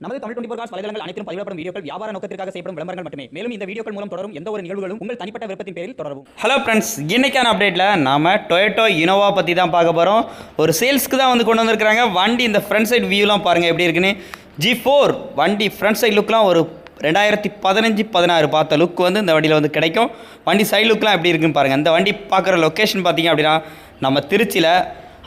நமது Tamil twenty cos வலைதளங்கள் அனைத்தும் பதிவிடப்படும் வீடியோக்கள் வியாபார நோக்கத்திற்காக செய்யப்படும் விளம்பரங்கள் மட்டுமே. மேலும் இந்த வீடியோக்கள் மூலம் தொடரும் எந்த ஒரு நிகழ்வுகளும் உங்கள் தனிப்பட்ட விருப்பத்தின் பேரில் தொடரும் ஹலோ ஃப்ரெண்ட்ஸ் இன்னைக்கான அப்டேட்டில் நாம டொயோட்டோ இனோவா பற்றி தான் பார்க்க போகிறோம் ஒரு சேல்ஸ்க்கு தான் வந்து கொண்டு வந்திருக்கிறாங்க. வண்டி இந்த ஃப்ரண்ட் சைடு வியூலாம் பாருங்கள் எப்படி இருக்குன்னு. ஜி ஃபோர் வண்டி ஃப்ரண்ட் சைடு லுக்லாம் ஒரு ரெண்டாயிரத்தி பதினஞ்சு பதினாறு பார்த்த லுக் வந்து இந்த வண்டியில் வந்து கிடைக்கும். வண்டி சைடு லுக்லாம் எப்படி இருக்குன்னு பாருங்கள் இந்த வண்டி பார்க்குற லொக்கேஷன் பார்த்தீங்க அப்படின்னா நம்ம திருச்சியில்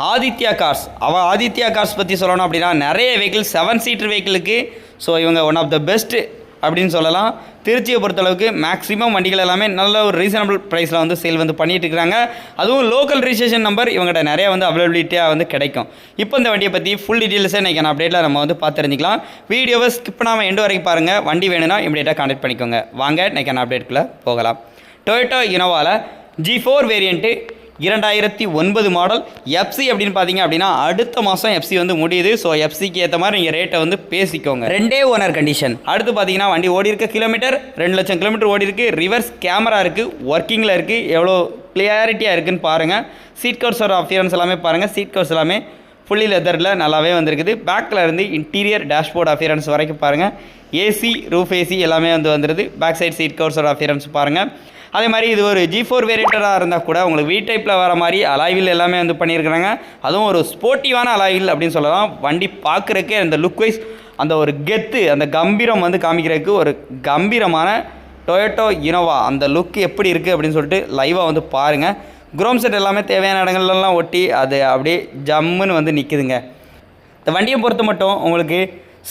ஆதித்யா கார்ஸ். அவள் ஆதித்யா கார்ஸ் பற்றி சொல்லணும் அப்படின்னா நிறைய வெஹிக்கிள் செவன் சீட்டர் வெஹிக்கிளுக்கு ஸோ இவங்க ஒன் ஆஃப் த பெஸ்ட்டு அப்படின்னு சொல்லலாம். திருச்சியை பொறுத்தளவுக்கு மேக்ஸிமம் வண்டிகள் எல்லாமே நல்ல ஒரு ரீசனபிள் ப்ரைஸில் வந்து சேல் வந்து பண்ணிகிட்டு இருக்கிறாங்க அதுவும் லோக்கல் ரிஜிஸ்ட்ரேஷன் நம்பர் இவங்ககிட்ட நிறைய வந்து அவைலபிலிட்டியாக வந்து கிடைக்கும். இப்போ இந்த வண்டியை பற்றி ஃபுல் டீட்டெயில்ஸை இன்றைக்கி அப்டேட்டில் நம்ம வந்து பார்த்துருந்துக்கலாம். வீடியோவை ஸ்கிப் பண்ணாமல் எண்டு வரைக்கும் பாருங்கள் வண்டி வேணும்னா இமீடியட்டாக கான்டெக்ட் பண்ணிக்கோங்க. வாங்க இன்றைக்கான அப்டேட்டுக்குள்ளே போகலாம். டொயோட்டோ இனோவாவில் ஜி ஃபோர் வேரியண்ட்டு இரண்டாயிரத்தி ஒன்பது மாடல் எஃப்சி அப்படின்னு பார்த்தீங்க அப்படின்னா அடுத்த மாதம் எஃப்சி வந்து முடியுது. ஸோ எஃப்சிக்கு ஏற்ற மாதிரி நீங்கள் ரேட்டை வந்து பேசிக்கோங்க. ரெண்டே ஓனர் கண்டிஷன் அடுத்து பார்த்தீங்கன்னா வண்டி ஓடி இருக்க கிலோமீட்டர் ரெண்டு லட்சம் கிலோமீட்டர் ஓடி இருக்கு. ரிவர்ஸ் கேமரா இருக்குது ஒர்க்கிங்கில் இருக்குது எவ்வளோ கிளியாரிட்டியாக இருக்குன்னு பாருங்கள் சீட் கவர்ஸோட அப்பியரன்ஸ் எல்லாமே பாருங்கள் சீட் கவர்ஸ் எல்லாமே ஃபுல்லி லெதரில் நல்லாவே வந்திருக்குது. பேக்கில் இருந்து இன்டீரியர் டேஷ்போர்ட் அஃபியரன்ஸ் வரைக்கும் பாருங்கள் ஏசி ரூஃப் ஏசி எல்லாமே வந்து வந்துடுது பேக் சைட் சீட் கவர்ஸோட அஃபியரன்ஸ் பாருங்கள் அதே மாதிரி இது ஒரு ஜி ஃபோர் வேரியண்டராக இருந்தால் கூட உங்களுக்கு வி டைப்பில் வர மாதிரி அலாய்வில் எல்லாமே வந்து பண்ணியிருக்கிறாங்க. அதுவும் ஒரு ஸ்போர்ட்டிவான அலாய்வில் அப்படின்னு சொல்லலாம். வண்டி பார்க்குறக்கே அந்த லுக் வைஸ் அந்த ஒரு கெத்து அந்த கம்பீரம் வந்து காமிக்கிறதுக்கு ஒரு கம்பீரமான டொயோட்டோ இனோவா அந்த லுக் எப்படி இருக்குது அப்படின்னு சொல்லிட்டு லைவாக வந்து பாருங்கள் குரோம் செட் எல்லாமே தேவையான இடங்கள்லாம் ஒட்டி அது அப்படியே ஜம்முன்னு வந்து நிற்குதுங்க இந்த வண்டியை பொறுத்த மட்டும் உங்களுக்கு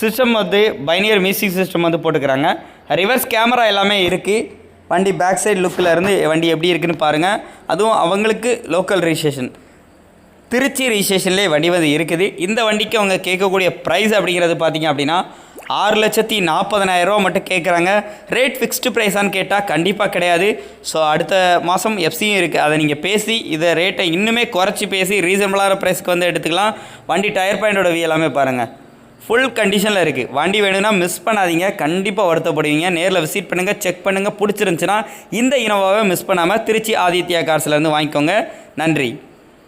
சிஸ்டம் வந்து பைனியர் மியூசிக் சிஸ்டம் வந்து போட்டுக்கிறாங்க. ரிவர்ஸ் கேமரா எல்லாமே இருக்குது வண்டி பேக் சைடு லுக்கில் இருந்து வண்டி எப்படி இருக்குன்னு பாருங்கள் அதுவும் அவங்களுக்கு லோக்கல் ரிஜிஸ்ட்ரேஷன் திருச்சி ரிஜிஸ்ட்ரேஷன்லேயே வண்டி வந்து இருக்குது. இந்த வண்டிக்கு அவங்க கேட்கக்கூடிய ப்ரைஸ் அப்படிங்கிறது பார்த்தீங்க அப்படின்னா ஆறு லட்சத்தி நாற்பதனாயிரரூவா மட்டும் கேட்குறாங்க. ரேட் ஃபிக்ஸ்டு ப்ரைஸான்னு கேட்டால் கண்டிப்பாக கிடையாது. ஸோ அடுத்த மாதம் எஃப்சியும் இருக்குது அதை நீங்கள் பேசி இதை ரேட்டை இன்னுமே குறைச்சி பேசி ரீசனபிளான ப்ரைஸ்க்கு வந்து எடுத்துக்கலாம். வண்டி டயர் பாயிண்டோட வியூ எல்லாமே பாருங்கள் ஃபுல் கண்டிஷனில் இருக்குது வண்டி வேணும்னா மிஸ் பண்ணாதீங்க. கண்டிப்பாக வருத்தப்படுவீங்க. நேரில் விசிட் பண்ணுங்கள் செக் பண்ணுங்கள் பிடிச்சிருந்துச்சுன்னா இந்த இனோவாவை மிஸ் பண்ணாமல் திருச்சி ஆதித்யா கார்ஸ்லேருந்து வாங்கிக்கோங்க. நன்றி.